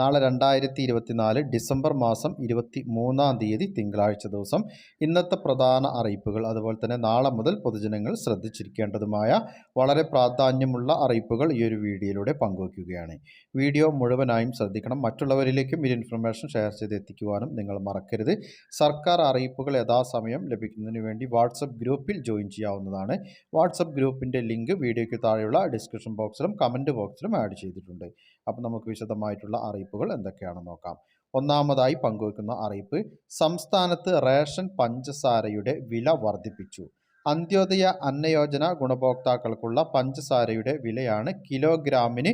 നാളെ രണ്ടായിരത്തി ഇരുപത്തിനാല് ഡിസംബർ മാസം ഇരുപത്തി മൂന്നാം തീയതി തിങ്കളാഴ്ച ദിവസം ഇന്നത്തെ പ്രധാന അറിയിപ്പുകൾ. അതുപോലെ തന്നെ നാളെ മുതൽ പൊതുജനങ്ങൾ ശ്രദ്ധിച്ചിരിക്കേണ്ടതുമായ വളരെ പ്രാധാന്യമുള്ള അറിയിപ്പുകൾ ഈ ഒരു വീഡിയോയിലൂടെ പങ്കുവയ്ക്കുകയാണ്. വീഡിയോ മുഴുവനായും ശ്രദ്ധിക്കണം. മറ്റുള്ളവരിലേക്കും ഈ ഇൻഫർമേഷൻ ഷെയർ ചെയ്ത് എത്തിക്കുവാനും നിങ്ങൾ മറക്കരുത്. സർക്കാർ അറിയിപ്പുകൾ യഥാസമയം ലഭിക്കുന്നതിന് വേണ്ടി വാട്സപ്പ് ഗ്രൂപ്പിൽ ജോയിൻ ചെയ്യാവുന്നതാണ്. വാട്സപ്പ് ഗ്രൂപ്പിന്റെ ലിങ്ക് വീഡിയോയ്ക്ക് താഴെയുള്ള ഡിസ്ക്രിപ്ഷൻ ബോക്സിലും കമന്റ് ബോക്സിലും ആഡ് ചെയ്തിട്ടുണ്ട്. അപ്പോൾ നമുക്ക് വിശദമായിട്ടുള്ള അറിയിപ്പുകൾ എന്തൊക്കെയാണെന്ന് നോക്കാം. ഒന്നാമതായി പങ്കുവെക്കുന്ന അറിയിപ്പ് സംസ്ഥാനത്ത് റേഷൻ പഞ്ചസാരയുടെ വില വർദ്ധിപ്പിച്ചു. അന്ത്യോദയ അന്നയോജന ഗുണഭോക്താക്കൾക്കുള്ള പഞ്ചസാരയുടെ വിലയാണ് കിലോഗ്രാമിന്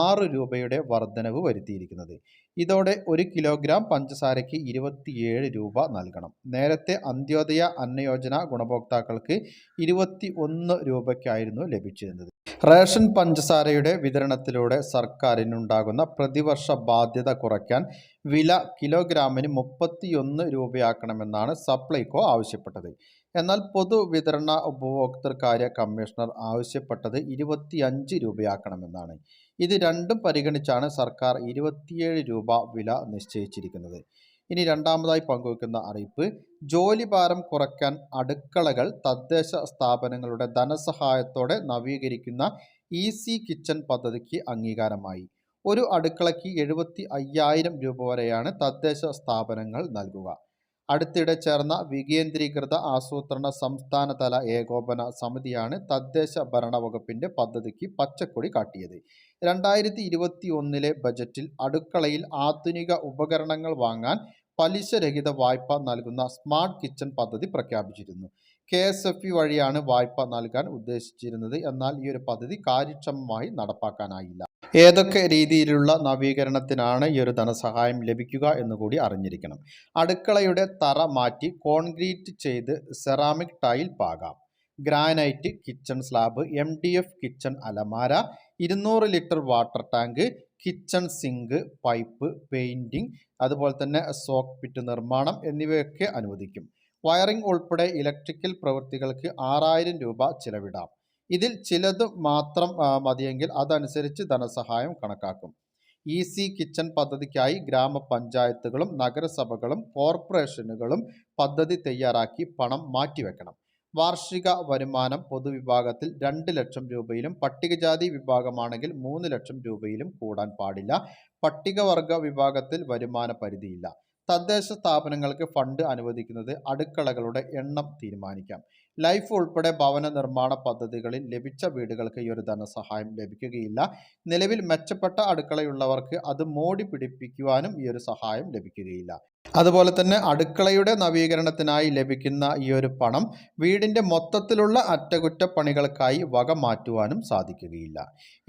ആറ് രൂപയുടെ വർധനവ് വരുത്തിയിരിക്കുന്നത്. ഇതോടെ ഒരു കിലോഗ്രാം പഞ്ചസാരയ്ക്ക് ഇരുപത്തിയേഴ് രൂപ നൽകണം. നേരത്തെ അന്ത്യോദയ അന്നയോജന ഗുണഭോക്താക്കൾക്ക് ഇരുപത്തി ഒന്ന് രൂപയ്ക്കായിരുന്നു ലഭിച്ചിരുന്നത്. റേഷൻ പഞ്ചസാരയുടെ വിതരണത്തിലൂടെ സർക്കാരിനുണ്ടാകുന്ന പ്രതിവർഷ ബാധ്യത കുറയ്ക്കാൻ വില കിലോഗ്രാമിന് മുപ്പത്തിയൊന്ന് രൂപയാക്കണമെന്നാണ് സപ്ലൈകോ ആവശ്യപ്പെട്ടത്. എന്നാൽ പൊതുവിതരണ ഉപഭോക്തൃ കാര്യ കമ്മീഷണർ ആവശ്യപ്പെട്ടത് ഇരുപത്തിയഞ്ച് രൂപയാക്കണമെന്നാണ്. ഇത് രണ്ടും പരിഗണിച്ചാണ് സർക്കാർ ഇരുപത്തിയേഴ് രൂപ വില നിശ്ചയിച്ചിരിക്കുന്നത്. ഇനി രണ്ടാമതായി പങ്കുവയ്ക്കുന്ന അറിയിപ്പ് ജോലിഭാരം കുറയ്ക്കാൻ അടുക്കളകൾ തദ്ദേശ സ്ഥാപനങ്ങളുടെ ധനസഹായത്തോടെ നവീകരിക്കുന്ന ഈസി കിച്ചൺ പദ്ധതിക്ക് അംഗീകാരമായി. ഒരു അടുക്കളയ്ക്ക് എഴുപത്തി അയ്യായിരം രൂപ വരെയാണ് തദ്ദേശ സ്ഥാപനങ്ങൾ നൽകുക. അടുത്തിടെ ചേർന്ന വികേന്ദ്രീകൃത ആസൂത്രണ സംസ്ഥാനതല ഏകോപന സമിതിയാണ് തദ്ദേശ ഭരണ വകുപ്പിന്റെ പദ്ധതിക്ക് പച്ചക്കൊടി കാട്ടിയത്. രണ്ടായിരത്തി ഇരുപത്തി ഒന്നിലെ ബജറ്റിൽ അടുക്കളയിൽ ആധുനിക ഉപകരണങ്ങൾ വാങ്ങാൻ പലിശരഹിത വായ്പ നൽകുന്ന സ്മാർട്ട് കിച്ചൺ പദ്ധതി പ്രഖ്യാപിച്ചിരുന്നു. കെ എസ് എഫ് വഴിയാണ് വായ്പ നൽകാൻ ഉദ്ദേശിച്ചിരുന്നത്. എന്നാൽ ഈ ഒരു പദ്ധതി കാര്യക്ഷമമായി നടപ്പാക്കാനായില്ല. ഏതൊക്കെ രീതിയിലുള്ള നവീകരണത്തിനാണ് ഈ ഒരു ധനസഹായം ലഭിക്കുക എന്നുകൂടി അറിഞ്ഞിരിക്കണം. അടുക്കളയുടെ തറ മാറ്റി കോൺക്രീറ്റ് ചെയ്ത് ceramic tile പാകാം. Granite kitchen slab M D F kitchen അലമാര ഇരുന്നൂറ് litre water tank kitchen sink pipe painting അതുപോലെ തന്നെ സോക്ക് പിറ്റ് നിർമ്മാണം എന്നിവയൊക്കെ അനുവദിക്കും. വയറിംഗ് ഉൾപ്പെടെ ഇലക്ട്രിക്കൽ പ്രവൃത്തികൾക്ക് ആറായിരം രൂപ ചിലവിടാം. ഇതിൽ ചിലത് മാത്രം മതിയെങ്കിൽ അതനുസരിച്ച് ധനസഹായം കണക്കാക്കും. ഈസി കിച്ചൺ പദ്ധതിക്കായി ഗ്രാമപഞ്ചായത്തുകളും നഗരസഭകളും കോർപ്പറേഷനുകളും പദ്ധതി തയ്യാറാക്കി പണം മാറ്റിവെക്കണം. വാർഷിക വരുമാനം പൊതുവിഭാഗത്തിൽ രണ്ട് ലക്ഷം രൂപയിലും പട്ടികജാതി വിഭാഗമാണെങ്കിൽ മൂന്ന് ലക്ഷം രൂപയിലും കൂടാൻ പാടില്ല. പട്ടികവർഗ വിഭാഗത്തിൽ വരുമാന പരിധിയില്ല. തദ്ദേശ സ്ഥാപനങ്ങൾക്ക് ഫണ്ട് അനുവദിക്കുന്നത് അടുക്കളകളുടെ എണ്ണം തീരുമാനിക്കാം. ലൈഫ് ഉൾപ്പെടെ ഭവന നിർമ്മാണ പദ്ധതികളിൽ ലഭിച്ച വീടുകൾക്ക് ഈ ഒരു ധനസഹായം ലഭിക്കുകയില്ല. നിലവിൽ മെച്ചപ്പെട്ട അടുക്കളയുള്ളവർക്ക് അത് മോടി പിടിപ്പിക്കുവാനും ഈ ഒരു സഹായം ലഭിക്കുകയില്ല. അതുപോലെ തന്നെ അടുക്കളയുടെ നവീകരണത്തിനായി ലഭിക്കുന്ന ഈ ഒരു പണം വീടിന്റെ മൊത്തത്തിലുള്ള അറ്റകുറ്റപ്പണികൾക്കായി വക മാറ്റുവാനും സാധിക്കുകയില്ല.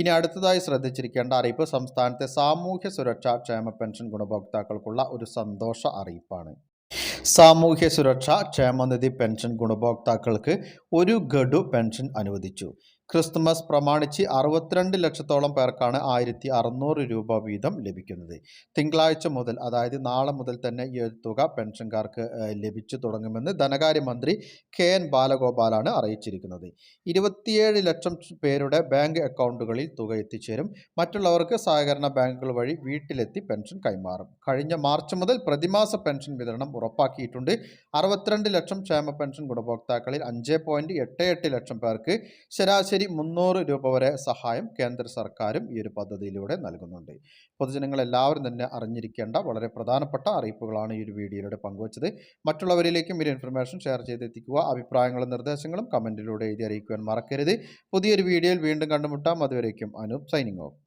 ഇനി അടുത്തതായി ശ്രദ്ധിച്ചിരിക്കേണ്ട അറിയിപ്പ് സംസ്ഥാനത്തെ സാമൂഹ്യ സുരക്ഷാ ക്ഷേമ പെൻഷൻ ഗുണഭോക്താക്കൾക്കുള്ള ഒരു സന്തോഷ അറിയിപ്പാണ്. സാമൂഹ്യ സുരക്ഷ ക്ഷേമനിധി പെൻഷൻ ഗുണഭോക്താക്കൾക്ക് ഒരു ഗഡു പെൻഷൻ അനുവദിച്ചു. ക്രിസ്തുമസ് പ്രമാണിച്ച് അറുപത്തിരണ്ട് ലക്ഷത്തോളം പേർക്കാണ് ആയിരത്തി അറുന്നൂറ് രൂപ വീതം ലഭിക്കുന്നത്. തിങ്കളാഴ്ച മുതൽ അതായത് നാളെ മുതൽ തന്നെ ഈ ഒരു തുക പെൻഷൻകാർക്ക് ലഭിച്ചു തുടങ്ങുമെന്ന് ധനകാര്യമന്ത്രി കെ എൻ ബാലഗോപാലാണ് അറിയിച്ചിരിക്കുന്നത്. ഇരുപത്തിയേഴ് ലക്ഷം പേരുടെ ബാങ്ക് അക്കൗണ്ടുകളിൽ തുക എത്തിച്ചേരും. മറ്റുള്ളവർക്ക് സഹകരണ ബാങ്കുകൾ വഴി വീട്ടിലെത്തി പെൻഷൻ കൈമാറും. കഴിഞ്ഞ മാർച്ച് മുതൽ പ്രതിമാസ പെൻഷൻ വിതരണം ഉറപ്പാക്കിയിട്ടുണ്ട്. അറുപത്തിരണ്ട് ലക്ഷം ക്ഷേമ പെൻഷൻ ഗുണഭോക്താക്കളിൽ അഞ്ച് ലക്ഷം പേർക്ക് ശരാശരി ശരാശരി മുന്നൂറ് രൂപ വരെ സഹായം കേന്ദ്ര സർക്കാരും ഈ ഒരു പദ്ധതിയിലൂടെ നൽകുന്നുണ്ട്. പൊതുജനങ്ങൾ എല്ലാവരും തന്നെ അറിഞ്ഞിരിക്കേണ്ട വളരെ പ്രധാനപ്പെട്ട അറിയിപ്പുകളാണ് ഈ ഒരു വീഡിയോയിലൂടെ പങ്കുവച്ചത്. മറ്റുള്ളവരിലേക്കും ഈ ഇൻഫർമേഷൻ ഷെയർ ചെയ്തെത്തിക്കുക അഭിപ്രായങ്ങളും നിർദ്ദേശങ്ങളും കമന്റിലൂടെ എഴുതി അറിയിക്കുവാൻ മറക്കരുത്. പുതിയൊരു വീഡിയോയിൽ വീണ്ടും കണ്ടുമുട്ടാം. അതുവരേക്കും അനൂപ് സൈനിങ് ഓഫ്.